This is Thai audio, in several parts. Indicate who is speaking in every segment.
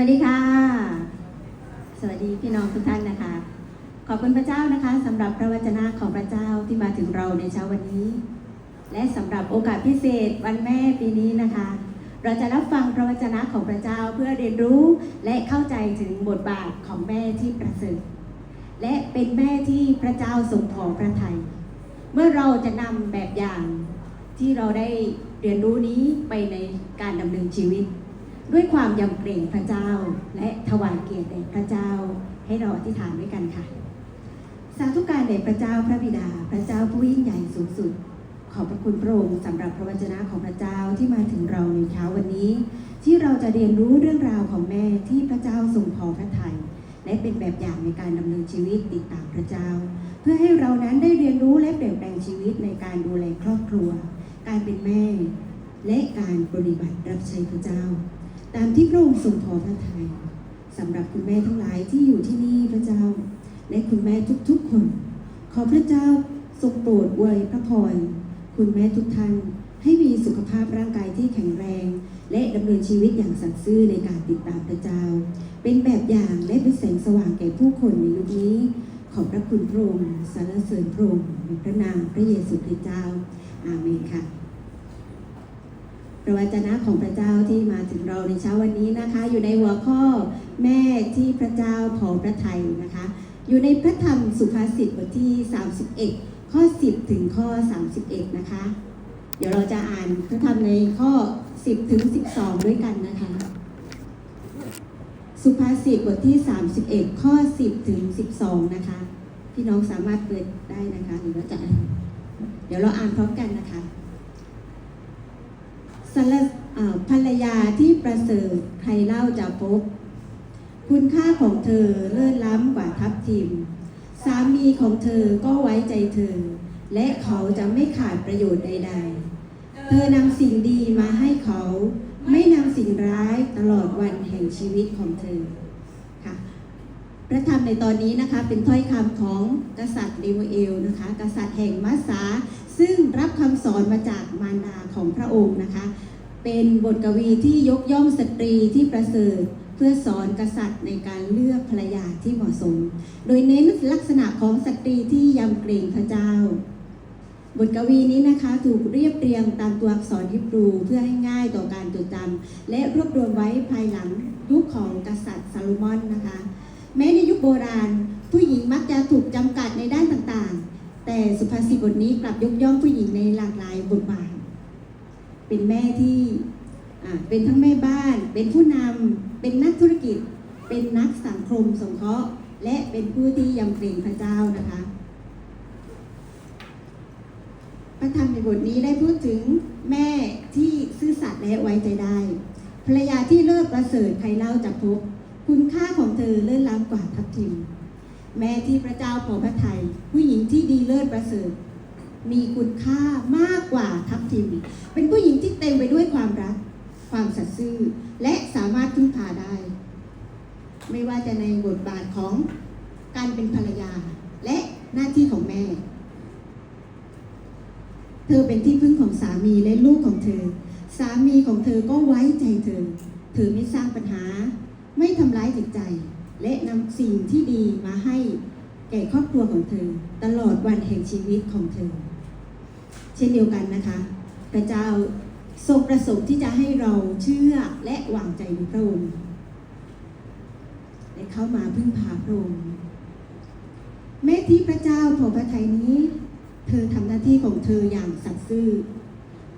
Speaker 1: วัสดีค่ะ สวัสดีพี่น้องทุกท่านนะคะ ขอบคุณพระเจ้านะคะสำหรับพระวจนะของพระเจ้าที่มาถึงเราในเช้าวันนี้ และสำหรับโอกาสพิเศษวันแม่ปีนี้นะคะ เราจะรับฟังพระวจนะของพระเจ้าเพื่อเรียนรู้และเข้าใจถึงบทบาทของแม่ที่ประเสริฐและเป็นแม่ที่พระเจ้าทรงพอพระทัยเมื่อเราจะนำแบบอย่างที่เราได้เรียนรู้นี้ไปในการดำเนินชีวิต ด้วยความยำเกรงพระเจ้า และถวายเกียรติแด่พระเจ้า ให้เราอธิษฐานด้วยกันค่ะ สาธุการแด่พระเจ้าพระบิดา พระเจ้าผู้ยิ่งใหญ่สูงสุด ขอบพระคุณพระองค์สำหรับพระวจนะของพระเจ้าที่มาถึงเราในเช้าวันนี้ ที่เราจะเรียนรู้เรื่องราวของแม่ที่พระเจ้าทรงพอพระทัยและเป็นแบบอย่างในการดำเนินชีวิตติดตามพระเจ้า เพื่อให้เรานั้นได้เรียนรู้และเปลี่ยนแปลงชีวิตในการดูแลครอบครัว การเป็นแม่ และการปฏิบัติรับใช้พระเจ้า ตามที่พระองค์ทรงพอพระทัยสำหรับคุณแม่ทั้งหลายที่อยู่ที่นี่พระเจ้า และคุณแม่ทุกๆคน ขอพระเจ้าทรงโปรดอวยพระพรคุณแม่ทุกท่านให้มีสุขภาพร่างกายที่แข็งแรง และดำเนินชีวิตอย่างสัตย์ซื่อในการติดตามพระเจ้า เป็นแบบอย่างและเป็นแสงสว่างแก่ผู้คนในยุคนี้ ขอบพระคุณพระองค์สรรเสริญพระองค์ในพระนามพระเยซูคริสต์เจ้า อาเมนค่ะ ระวจนะของพระเจ้าที่มาถึงเราในเช้าวันนี้นะคะ อยู่ในหัวข้อแม่ที่พระเจ้าพอพระทัยนะคะ อยู่ในพระธรรมสุภาษิตบทที่ 31 ข้อ 10 ถึงข้อ 31 นะคะ เดี๋ยวเราจะอ่านพระธรรมในข้อ 10 ถึง 12 ด้วยกันนะคะ สุภาษิตบทที่ 31 ข้อ 10 ถึง 12 นะคะ พี่น้องสามารถเปิดได้นะคะหรือว่าจะอ่นเดี๋ยวเราอ่านพร้อมกันนะคะ สรภรรยาที่ประเสริฐใครเล่าจะพบ คุณค่าของเธอเลิศล้ำกว่าทัพทิม สามีของเธอก็ไว้ใจเธอ และเขาจะไม่ขาดประโยชน์ใด ๆ เธอนำสิ่งดีมาให้เขา ไม่นำสิ่งร้ายตลอดวันแห่งชีวิตของเธอค่ะพระธรรมในตอนนี้นะคะเป็นถ้อยคำของกษัตริย์เลวเอลนะคะ กษัตริย์แห่งมัสสา ซึ่งรับคำสอนมาจากมารดาของพระองค์นะคะ เป็นบทกวีที่ยกย่องสตรีที่ประเสริฐเพื่อสอนกษัตริย์ในการเลือกภรรยาที่เหมาะสม โดยเน้นลักษณะของสตรีที่ยำเกรงพระเจ้า บทกวีนี้นะคะถูกเรียบเรียงตามตัวอักษรฮิบรูเพื่อให้ง่ายต่อการจดจำและรวบรวมไว้ภายหลังยุคของกษัตริย์ซาโลมอนนะคะ แม้ในยุคโบราณ ผู้หญิงมักจะถูกจำกัดในด แต่สุภาษิตบทนี้กลับยกย่องผู้หญิงในหลากหลายบทบาท เป็นแม่ที่เป็นทั้งแม่บ้าน เป็นผู้นำเป็นนักธุรกิจ เป็นนักสังคมสงเคราะห์ และเป็นผู้ที่ยำเกรงพระเจ้านะคะ พระธรรมในบทนี้ได้พูดถึงแม่ที่ซื่อสัตย์และไว้ใจได้ ภรรยาที่เลิศประเสริฐใครเล่าจะพบ คุณค่าของเธอเลิศล้ำกว่าทัพทิม แม่ที่พระเจ้าพอพระทัยผู้หญิงที่ดีเลิศประเสริฐ มีคุณค่ามากกว่าทัพทิมเป็นผู้หญิงที่เต็มไปด้วยความรัก ความสัตย์ซื่อ และสามารถพึ่งพาได้ ไม่ว่าจะในบทบาทของการเป็นภรรยา และหน้าที่ของแม่ เธอเป็นที่พึ่งของสามีและลูกของเธอ สามีของเธอก็ไว้ใจเธอ เธอไม่สร้างปัญหา ไม่ทำร้ายจิตใจ และนำสิ่งที่ดีมาให้แก่ครอบครัวของเธอ ตลอดวันแห่งชีวิตของเธอ เช่นเดียวกันนะคะ พระเจ้าทรงประสงค์ที่จะให้เราเชื่อและวางใจในพระองค์และเข้ามาพึ่งพาพระองค์แม้ที่พระเจ้าพอพระทัยนี้ เธอทำหน้าที่ของเธออย่างสัตย์ซื่อ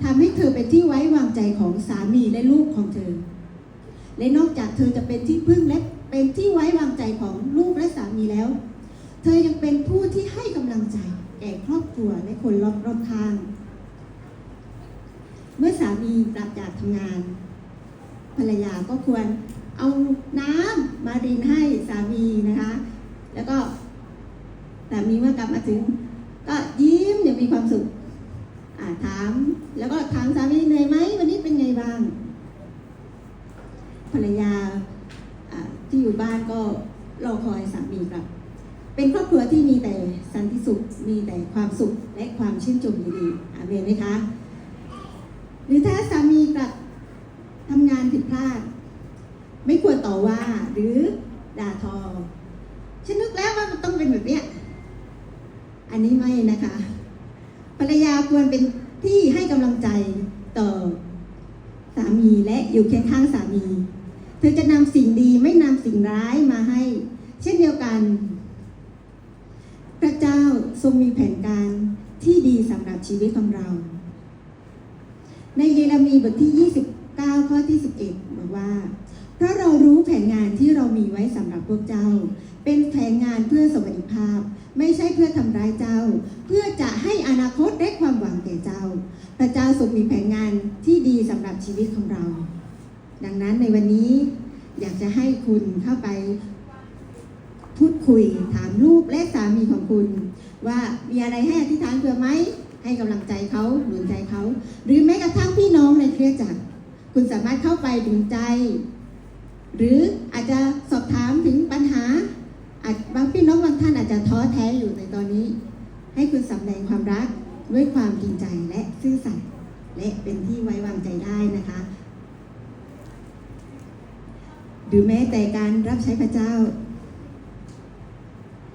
Speaker 1: ทำให้เธอเป็นที่ไว้วางใจของสามีและลูกของเธอ และนอกจากเธอจะเป็นที่พึ่งและ เป็นที่ไว้วางใจของลูกและสามีแล้ว เธอยังเป็นผู้ที่ให้กำลังใจแก่ครอบครัวและคนรอบรอบข้าง เมื่อสามีกลับจากทำงาน ภรรยาก็ควรเอาน้ำมารินให้สามีนะคะ แล้วก็สามีเมื่อกลับมาถึง ก็ยิ้มอย่างมีความสุขถาม แล้วก็ถามสามีเหนื่อยไหมวันนี้เป็นไงบ้าง ภรรยา อยู่บ้านก็รอคอยสามีกลับ เป็นครอบครัวที่มีแต่สันติสุข มีแต่ความสุขและความชื่นชมยินดีอาเมนไหมคะ หรือถ้าสามีกลับทำงานผิดพลาด ไม่ควรตต่อว่าหรือด่าทอ ฉันนึกแล้วว่ามันต้องเป็นแบบเนี้ย อันนี้ไม่นะคะ ภรรยาควรเป็นที่ให้กำลังใจต่อสามีและอยู่เคียงข้างสามี เธอจะนำสิ่งดีไม่นำสิ่งร้ายมาให้ เช่นเดียวกัน พระเจ้าทรงมีแผนการที่ดีสำหรับชีวิตของเรา ในเยเรมีบทที่ 29 ข้อที่ 11 บอกว่า เพราะเรารู้แผนงานที่เรามีไว้สำหรับพวกเจ้า เป็นแผนงานเพื่อสวัสดิภาพ ไม่ใช่เพื่อทำร้ายเจ้า เพื่อจะให้อนาคตได้ความหวังแก่เจ้า พระเจ้าทรงมีแผนงานที่ดีสำหรับชีวิตของเรา ดังนั้นในวันนี้อยากจะให้คุณเข้าไป พูดคุยถามลูกและสามีของคุณ ว่ามีอะไรให้อธิษฐานเผื่อไหมให้กำลังใจเขาหนุนใจเขาหรือแม้กระทั่งพี่น้องในเครือจักรคุณสามารถเข้าไปดึงใจ หรืออาจจะสอบถามถึงปัญหาอาจบางพี่น้องบางท่านอาจจะท้อแท้อยู่ในตอนนี้ ให้คุณสำแดงความรักด้วยความจริงใจและซื่อสัตย์และเป็นที่ไว้วางใจได้นะคะ หรือแม้แต่การรับใช้พระเจ้า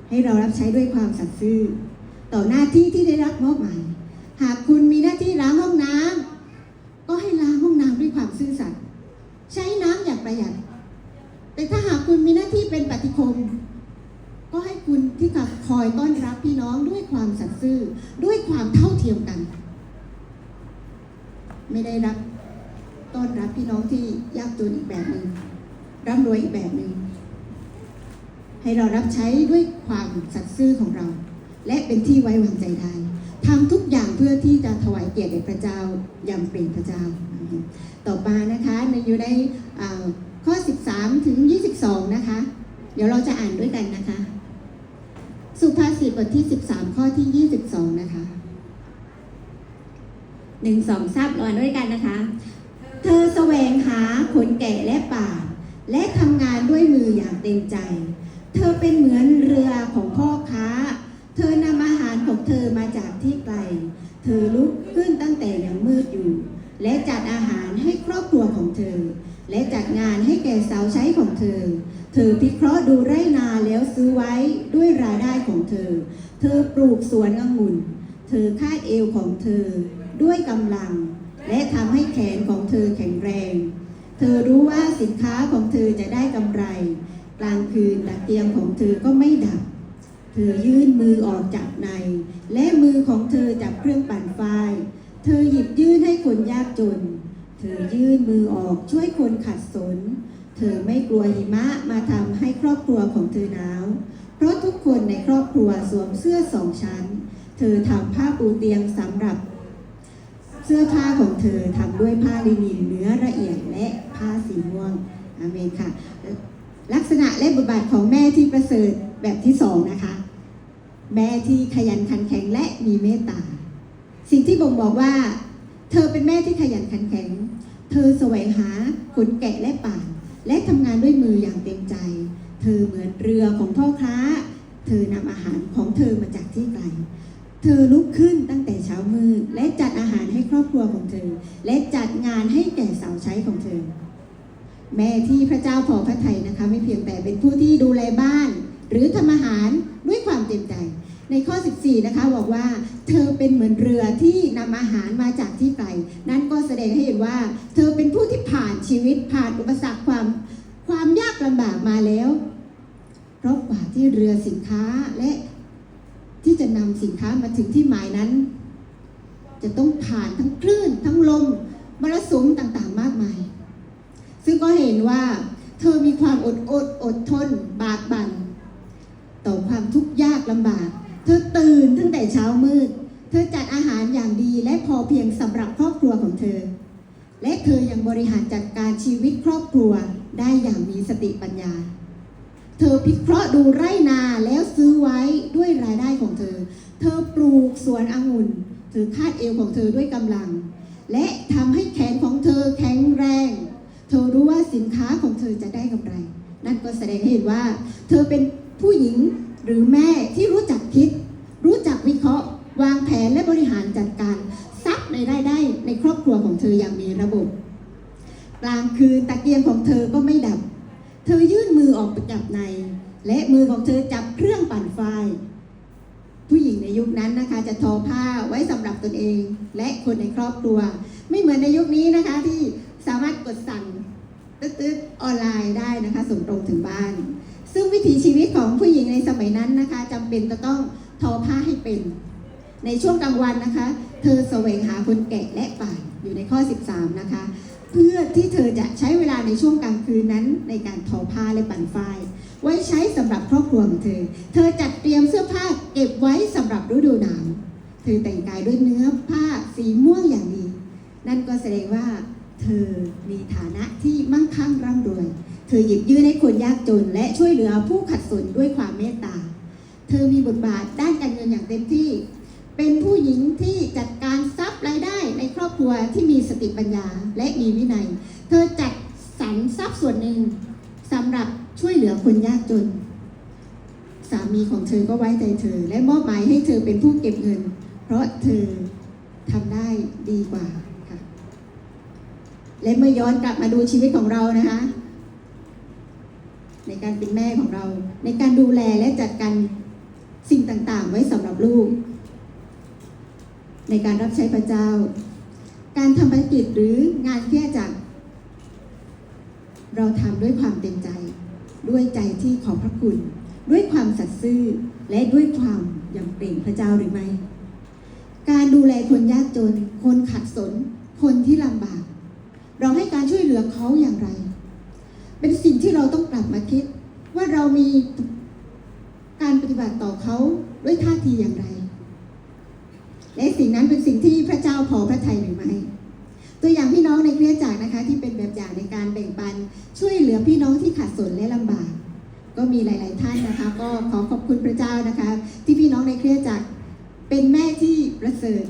Speaker 1: ให้เรารับใช้ด้วยความสัตย์ซื่อ ต่อหน้าที่ที่ได้รับมอบหมาย หากคุณมีหน้าที่ล้างห้องน้ำก็ให้ล้างห้องน้ำด้วยความซื่อสัตย์ใช้น้ำอย่างประหยัด แต่ถ้าหากคุณมีหน้าที่เป็นปฏิคม ก็ให้คุณที่กับคอยต้อนรับพี่น้องด้วยความสัตย์ซื่อด้วยความเท่าเทียมกัน ไม่ได้รับต้อนรับพี่น้องที่ยากจนอีกแบบหนึ่ง ร่ำรวยอีกแบบหนึ่งให้เรารับใช้ด้วยความสัตย์ซื่อของเรา และเป็นที่ไว้วางใจได้ทำทุกอย่างเพื่อที่จะถวายเกียรติแด่พระเจ้ายำเกรงพระเจ้า ต่อมานะคะในอยู่ในอ่าข้อ 13 ถึง 22 นะคะ เดี๋ยวเราจะอ่านด้วยกันนะคะ สุภาษิตบทที่ 13 ข้อที่ 22 นะคะหนึ่งสองทราบรอนด้วยกันนะคะ เธอแสวงหาขนแกะและป่า และทำงานด้วยมืออย่างเต็มใจ เธอเป็นเหมือนเรือของพ่อค้า เธอนำอาหารของเธอมาจากที่ไกล เธอลุกขึ้นตั้งแต่ยังมืดอยู่ และจัดอาหารให้ครอบครัวของเธอ และจัดงานให้แก่สาวใช้ของเธอ เธอพิเคราะห์ดูไร่นาแล้วซื้อไว้ด้วยรายได้ของเธอ เธอปลูกสวนองุ่น เธอคาดเอวของเธอด้วยกำลัง และทำให้แขนของเธอแข็งแรง ธอรู้ว่าสินค้าของเธอจะได้กำไร กลางคืนตะเกียงของเธอก็ไม่ดับ เธอยื่นมือออกจากใน และมือของเธอจับเครื่องปั่นไฟเธอหยิบยื่นให้คนยากจน เธอยื่นมือออกช่วยคนขัดสน เธอไม่กลัวหิมะมาทำให้ครอบครัวของเธอหนาว เพราะทุกคนในครอบครัวสวมเสื้อสองชั้น เธอทำผ้าปูเตียงสำหรับ เสื้อผ้าของเธอทำด้วยผ้าลินินเนื้อละเอียดและผ้าสีม่วงอาเมนค่ะ ลักษณะและบทบาทของแม่ที่ประเสริฐแบบที่สองนะคะ แม่ที่ขยันขันแข็งและมีเมตตา สิ่งที่บ่งบอกว่า เธอเป็นแม่ที่ขยันขันแข็ง เธอแสวงหาขนแกะและป่านและทำงานด้วยมืออย่างเต็มใจ เธอเหมือนเรือของพ่อค้า เธอนำอาหารของเธอมาจากที่ไกล เธอลุกขึ้นตั้งแต่เช้ามืดและจัดอาหารให้ครอบครัวของเธอ และจัดงานให้แก่สาวใช้ของเธอ แม่ที่พระเจ้าพอพระทัยนะคะ ไม่เพียงแต่เป็นผู้ที่ดูแลบ้าน หรือทำอาหารด้วยความเต็มใจ ในข้อ 14 นะคะบอกว่า เธอเป็นเหมือนเรือที่นำอาหารมาจากที่ไกลนั่นก็แสดงให้เห็นว่า เธอเป็นผู้ที่ผ่านชีวิตผ่านอุปสรรคความความยากลำบากมาแล้วเพราะกว่าที่เรือสินค้าและ ที่จะนำสินค้ามาถึงที่หมายนั้น จะต้องผ่านทั้งคลื่น ทั้งลมมรสุมต่างๆ มากมาย ซึ่งก็เห็นว่า เธอมีความอดอดอดทน บากบั่นต่อความทุกข์ยากลำบาก เธอตื่นตั้งแต่เช้ามืด เธอจัดอาหารอย่างดีและพอเพียงสำหรับครอบครัวของเธอ และเธอยังบริหารจัดการชีวิตครอบครัวได้อย่างมีสติปัญญา เธอพิเคราะห์ดูไร่นาแล้วซื้อไว้ด้วยรายได้ของเธอ เธอปลูกสวนองุ่นเธอคาดเอวของเธอด้วยกำลัง และทำให้แขนของเธอแข็งแรง เธอรู้ว่าสินค้าของเธอจะได้กำไร นั่นก็แสดงให้เห็นว่า เธอเป็นผู้หญิงหรือแม่ที่รู้จักคิด รู้จักวิเคราะห์ วางแผนและบริหารจัดการทรัพย์ในรายได้ในครอบครัวของเธออย่างมีระบบ กลางคืนตะเกียงของเธอก็ไม่ดับ เธอยื่นมือออกไปจับใน และมือของเธอจับเครื่องปั่นไฟ ผู้หญิงในยุคนั้นนะคะ จะทอผ้าไว้สำหรับตนเอง และคนในครอบครัว ไม่เหมือนในยุคนี้นะคะที่สามารถกดสั่งตึ๊ดๆออนไลน์ได้นะคะส่งตรงถึงบ้าน ซึ่งวิถีชีวิตของผู้หญิงในสมัยนั้นนะคะจำเป็นจะต้องทอผ้าให้เป็น ในช่วงกลางวันนะคะ เธอแสวงหาคนแกะและป่านอยู่ในข้อ 13 นะคะ เพื่อที่เธอจะใช้เวลาในช่วงกลางคืนนั้น ในการทอผ้าและปั่นฝ้ายไว้ใช้สำหรับครอบครัวของเธอ เธอจัดเตรียมเสื้อผ้าเก็บไว้สำหรับฤดูหนาว เธอแต่งกายด้วยเนื้อผ้าสีม่วงอย่างดี นั่นก็แสดงว่า เธอมีฐานะที่มั่งคั่งร่ำรวย เธอหยิบยื่นให้คนยากจน และช่วยเหลือผู้ขัดสนด้วยความเมตตา เธอมีบทบาทด้านการเงินอย่างเต็มที่ เป็นผู้หญิงที่จัดการทรัพย์รายได้ในครอบครัวที่มีสติปัญญาและมีวินัย เธอจัดสรรทรัพย์ส่วนหนึ่งสำหรับช่วยเหลือคนยากจน สามีของเธอก็ไว้ใจเธอ และมอบหมายให้เธอเป็นผู้เก็บเงิน เพราะเธอทำได้ดีกว่าค่ะ และเมื่อย้อนกลับมาดูชีวิตของเรานะคะในการเป็นแม่ของเรา ในการดูแลและจัดการสิ่งต่างๆ ไว้สำหรับลูก ในการรับใช้พระเจ้า การทำภารกิจหรืองานเพื่อจักรเราทำด้วยความเต็มใจ ด้วยใจที่ขอพระคุณ ด้วยความสัตย์ซื่อและด้วยความยำเกรงพระเจ้าหรือไม่ การดูแลคนยากจน คนขัดสน คนที่ลำบาก เราให้การช่วยเหลือเขาอย่างไร เป็นสิ่งที่เราต้องกลับมาคิดว่าเรามีการปฏิบัติต่อเขาด้วยท่าทีอย่างไร และสิ่งนั้นเป็นสิ่งที่พระเจ้าพอพระทัยหรือไม่ตัวอย่างพี่น้องในเครือจักรนะคะ ที่เป็นแบบอย่างในการแบ่งปันช่วยเหลือพี่น้องที่ขัดสนและลำบาก ก็มีหลาย ๆ ท่านนะคะ ก็ขอขอบคุณพระเจ้านะคะ ที่พี่น้องในเครือจักรเป็นแม่ที่ประเสริฐ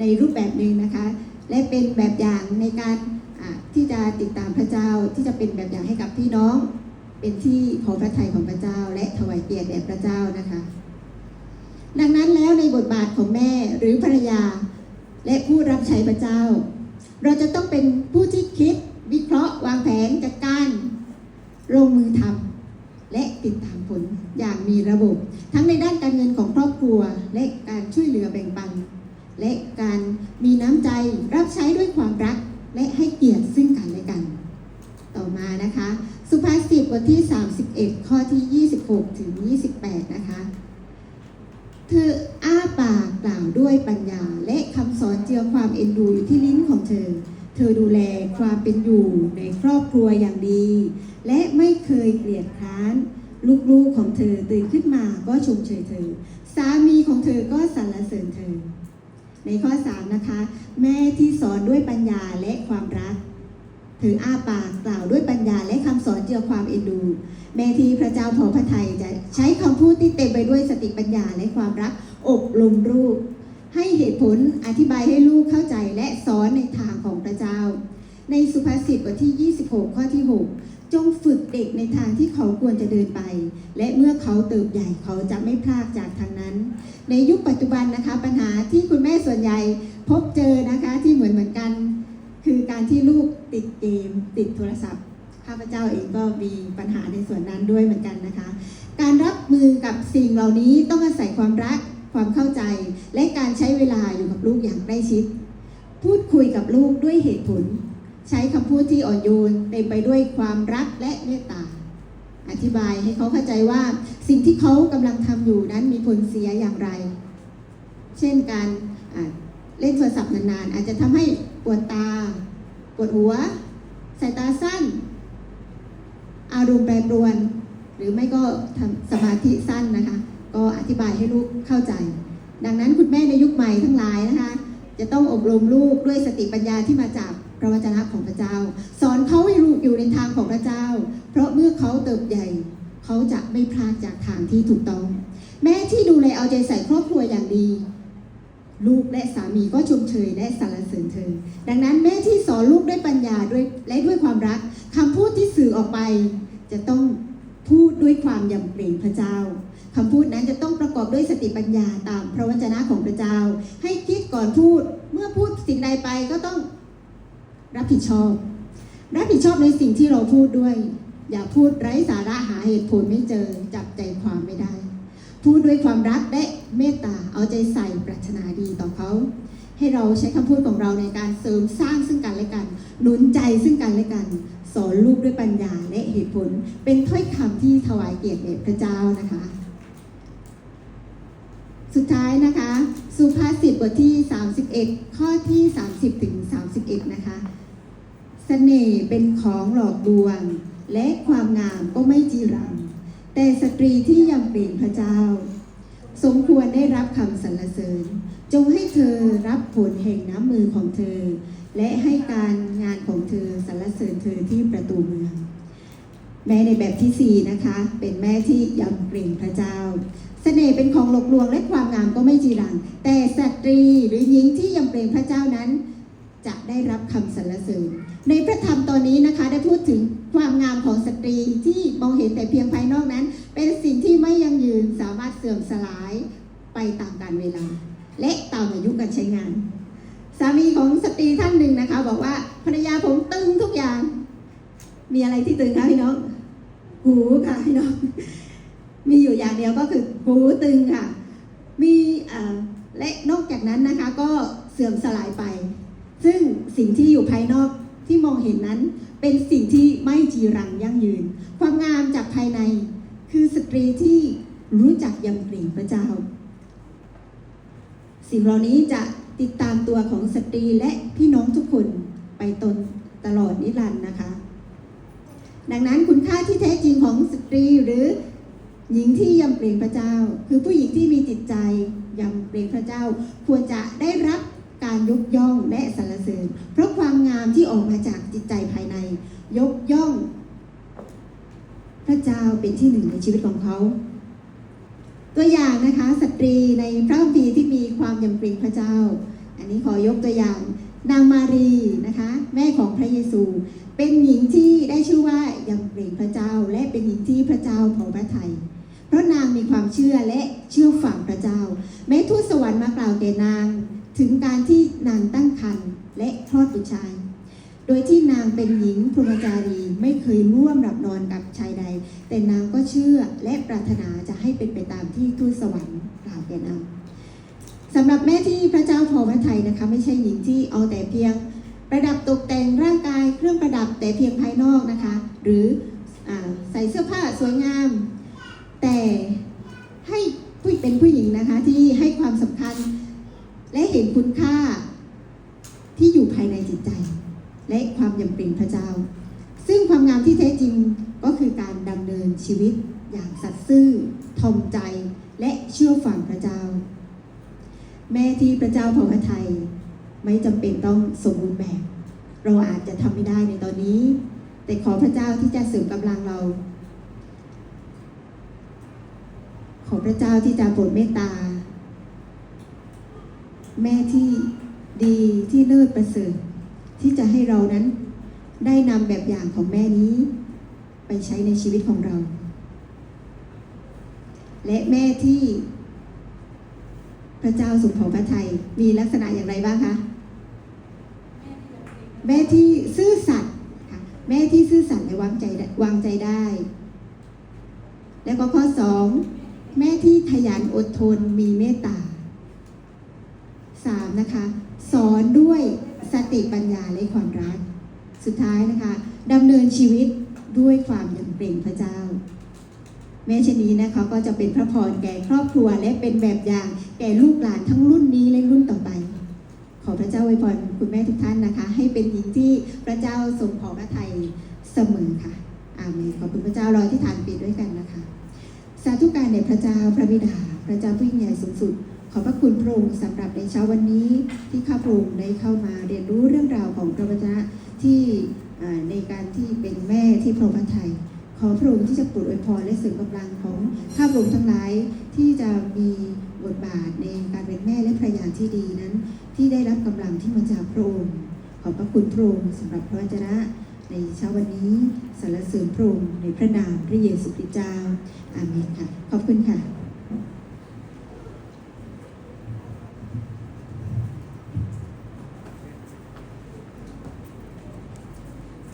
Speaker 1: ในรูปแบบหนึ่งนะคะ และเป็นแบบอย่างในการที่จะติดตามพระเจ้าที่จะเป็นแบบอย่างให้กับพี่น้อง เป็นที่พอพระทัยของพระเจ้า และถวายเกียรติแด่พระเจ้านะคะ ดังนั้น บทบาทของแม่หรือภรรยา และผู้รับใช้พระเจ้า เราจะต้องเป็นผู้ที่คิดวิเคราะห์วางแผนจัดการลงมือทำและติดตามผลอย่างมีระบบ ทั้งในด้านการเงินของครอบครัว และการช่วยเหลือแบ่งปัน และการมีน้ำใจรับใช้ด้วยความรักและให้เกียรติซึ่งกันและกัน ต่อมานะคะ สุภาษิตบทที่ 31 ข้อที่ 26 ถึง 28 นะคะ เธอ ปากกล่าวด้วยปัญญา และคำสอนเจือความเอ็นดูอยู่ที่ลิ้นของเธอ เธอดูแลความเป็นอยู่ในครอบครัวอย่างดี และไม่เคยเกลียดคร้าน ลูกๆของเธอตื่นขึ้นมาก็ชมเชยเธอ สามีของเธอก็สรรเสริญเธอ ในข้อ 3 นะคะ แม่ที่สอนด้วยปัญญาและความรักเธออ้าปากกล่าวด้วยปัญญาและคำสอนเจือความเอ็นดูแม่ที่พระเจ้าพอพระทัยจะใช้คำพูดที่เต็มไปด้วยสติปัญญาและความรัก อบรมลูก ให้เหตุผลอธิบายให้ลูกเข้าใจและสอนในทางของพระเจ้า ในสุภาษิตบทที่ 26 ข้อที่ 6 จงฝึกเด็กในทางที่เขาควรจะเดินไป และเมื่อเขาเติบใหญ่เขาจะไม่พลากจากทางนั้น ในยุคปัจจุบันนะคะปัญหาที่คุณแม่ส่วนใหญ่พบเจอนะคะที่เหมือนเหมือนกัน คือการที่ลูกติดเกม ติดโทรศัพท์ข้าพเจ้าเองก็มีปัญหาในส่วนนั้นด้วยเหมือนกันนะคะ การรับมือกับสิ่งเหล่านี้ต้องอาศัยความรัก ความเข้าใจ และการใช้เวลาอยู่กับลูกอย่างใกล้ชิด พูดคุยกับลูกด้วยเหตุผล ใช้คำพูดที่อ่อนโยนเต็มไปด้วยความรักและเมตตา อธิบายให้เขาเข้าใจว่าสิ่งที่เขากำลังทำอยู่นั้นมีผลเสียอย่างไร เช่นการเล่นโทรศัพท์นานๆ อาจจะทำให้ปวดตา ปวดหัว สายตาสั้น อารมณ์แปรปรวน หรือไม่ก็ทำสมาธิสั้นนะคะ ก็อธิบายให้ลูกเข้าใจ ดังนั้นคุณแม่ในยุคใหม่ทั้งหลายนะคะ จะต้องอบรมลูกด้วยสติปัญญาที่มาจากพระวจนะของพระเจ้า สอนเขาให้ลูกอยู่ในทางของพระเจ้า เพราะเมื่อเขาเติบใหญ่เขาจะไม่พลาดจากทางที่ถูกต้อง แม่ที่ดูแลเอาใจใส่ครอบครัวอย่างดี ลูกและสามีก็ชมเชยและสรรเสริญเธอ ดังนั้นแม่ที่สอนลูกด้วยปัญญาด้วยและด้วยความรักคำพูดที่สื่อออกไป จะต้องพูดด้วยความยำเกรงพระเจ้า คำพูดนั้นจะต้องประกอบด้วยสติปัญญาตามพระวจนะของพระเจ้า ให้คิดก่อนพูดเมื่อพูดสิ่งใดไปก็ต้องรับผิดชอบ รับผิดชอบในสิ่งที่เราพูดด้วย อย่าพูดไร้สาระหาเหตุผลไม่เจอจับใจความไม่ได้ พูดด้วยความรักและเมตตาเอาใจใส่ปรารถนาดีต่อเขาให้เราใช้คำพูดของเราในการเสริมสร้างซึ่งกันและกันหนุนใจซึ่งกันและกัน สอนลูกด้วยปัญญาและเหตุผล เป็นถ้อยคำที่ถวายเกียรติแด่พระเจ้านะคะ สุดท้ายนะคะ สุภาษิตบทที่ 31 ข้อที่ 30 ถึง 31 นะคะเสน่ห์เป็นของหลอกลวง และความงามก็ไม่จีรัง แต่สตรีที่ยำเกรงพระเจ้า สมควรได้รับคำสรรเสริญ จงให้เธอรับผลแห่งน้ำมือของเธอ และให้การงานของเธอสรรเสริญเธอที่ประตูเมืองแม่ในแบบที่ 4 นะคะ เป็นแม่ที่ยำเกรงพระเจ้า เสน่ห์เป็นของหลอกลวงและความงามก็ไม่จีรัง แต่สตรีหรือหญิงที่ยำเกรงพระเจ้านั้น จะได้รับคำสรรเสริญ ในพระธรรมตอนนี้นะคะได้พูดถึงความงามของสตรีที่มองเห็นแต่เพียงภายนอกนั้น เป็นสิ่งที่ไม่ยั่งยืนสามารถเสื่อมสลายไปตามกาลเวลา และตามอายุการใช้งาน สามีของสตรีท่านหนึ่งนะคะ บอกว่าภรรยาผมตึงทุกอย่าง มีอะไรที่ตึงคะพี่น้อง หูค่ะพี่น้อง มีอยู่อย่างเดียวก็คือหูตึงค่ะ มีและนอกจากนั้นนะคะก็เสื่อมสลายไป ซึ่งสิ่งที่อยู่ภายนอกที่มองเห็นนั้น เป็นสิ่งที่ไม่จีรังยั่งยืน ความงามจากภายในคือสตรีที่รู้จักยำเกรงพระเจ้า สิ่งเหล่านี้จะติดตามตัวของสตรีและพี่น้องทุกคนไปตนตลอดนิรันดร์นะคะ ดังนั้นคุณค่าที่แท้จริงของสตรีหรือ หญิงที่ยำเกรงพระเจ้า คือผู้หญิงที่มีจิตใจยำเกรงพระเจ้า ควรจะได้รับการยกย่องและสรรเสริญ เพราะความงามที่ออกมาจากจิตใจภายใน ยกย่อง พระเจ้าเป็นที่หนึ่งในชีวิตของเขา ตัวอย่างนะคะสตรีในพระคัมภีร์ที่มีความยำเกรงพระเจ้า อันนี้ขอยกตัวอย่างนางมารีนะคะ แม่ของพระเยซู เป็นหญิงที่ได้ชื่อว่ายำเกรงพระเจ้า และเป็นหญิงที่พระเจ้าพอพระทัย พราะนางมีความเชื่อและเชื่อฝังพระเจ้า แม้ทูตสวรรค์มากล่าวแก่นาง ถึงการที่นางตั้งครรภ์และคลอดบุตรชาย โดยที่นางเป็นหญิงพรหมจารีไม่เคยร่วมหลับนอนกับชายใด แต่นางก็เชื่อและปรารถนาจะให้เป็นไปตามที่ทูตสวรรค์กล่าวแก่นางสำหรับแม่ที่พระเจ้าพอพระทัยนะคะไม่ใช่หญิงที่เอาแต่เพียง ประดับตกแต่งร่างกายเครื่องประดับแต่เพียงภายนอกนะคะ หรืออใส่เสื้อผ้าสวยงาม แต่ให้ผู้เป็นผู้หญิงนะคะที่ให้ความสำคัญและเห็นคุณค่าที่อยู่ภายในจิตใจ และความยำเกรงพระเจ้า ซึ่งความงามที่แท้จริงก็คือการดำเนินชีวิตอย่างสัตย์ซื่อทอมใจและเชื่อฟังพระเจ้า แม่ที่พระเจ้าพอพระทัยไม่จำเป็นต้องสมบูรณ์แบบ เราอาจจะทำไม่ได้ในตอนนี้ แต่ขอพระเจ้าที่จะเสริมกำลังเรา ขอพระเจ้าที่จะโปรดเมตตา แม่ที่ดีที่เลิศประเสริฐ ที่จะให้เรานั้นได้นำแบบอย่างของแม่นี้ ไปใช้ในชีวิตของเรา และแม่ที่ พระเจ้าสุขของพระทัยมีลักษณะอย่างไรบ้างคะแม่ที่ซื่อสัตย์ค่ะแม่ที่ซื่อสัตย์และวางใจวางใจได้ แล้วก็ข้อสอง แม่ที่ขยันอดทนมีเมตตาสามนะคะสอนด้วยสติปัญญาและความรัก สุดท้ายนะคะดำเนินชีวิตด้วยความยำเกรงพระเจ้า แม่ชนนี้นะคะก็จะเป็นพระพรแก่ครอบครัวและเป็นแบบอย่างแก่ลูกหลานทั้งรุ่นนี้และรุ่นต่อไป ขอพระเจ้าอวยพรคุณแม่ทุกท่านนะคะ ให้เป็นหญิงที่พระเจ้าทรงพอพระทัยเสมอค่ะอาเมนขอบคุณพระเจ้ารอที่ฐานปิดด้วยกันนะคะ สาธุการในพระเจ้าพระบิดา พระเจ้าผู้ยิ่งใหญ่สูงสุด ขอบพระคุณพระองค์สำหรับในเช้าวันนี้ที่ข้าพระองค์ได้เข้ามาเรียนรู้เรื่องราวของพระวจนะที่ในการที่เป็นแม่ที่พระพระทัยขอพระองค์ที่จะโปรดอวยพรและเสริมกำลังของข้าพระองค์ทั้งหลายที่จะมีบทบาทในการเป็นแม่และภรรยาที่ดีนั้น ที่ได้รับกำลังที่มาจากพระองค์ขอบพระคุณพระองค์สำหรับพระวจนะ ในเช้าวันนี้สรรเสริญพระองค์ในพระนามพระเยซูคริสต์เจ้าอาเมนค่ะ ขอบคุณค่ะ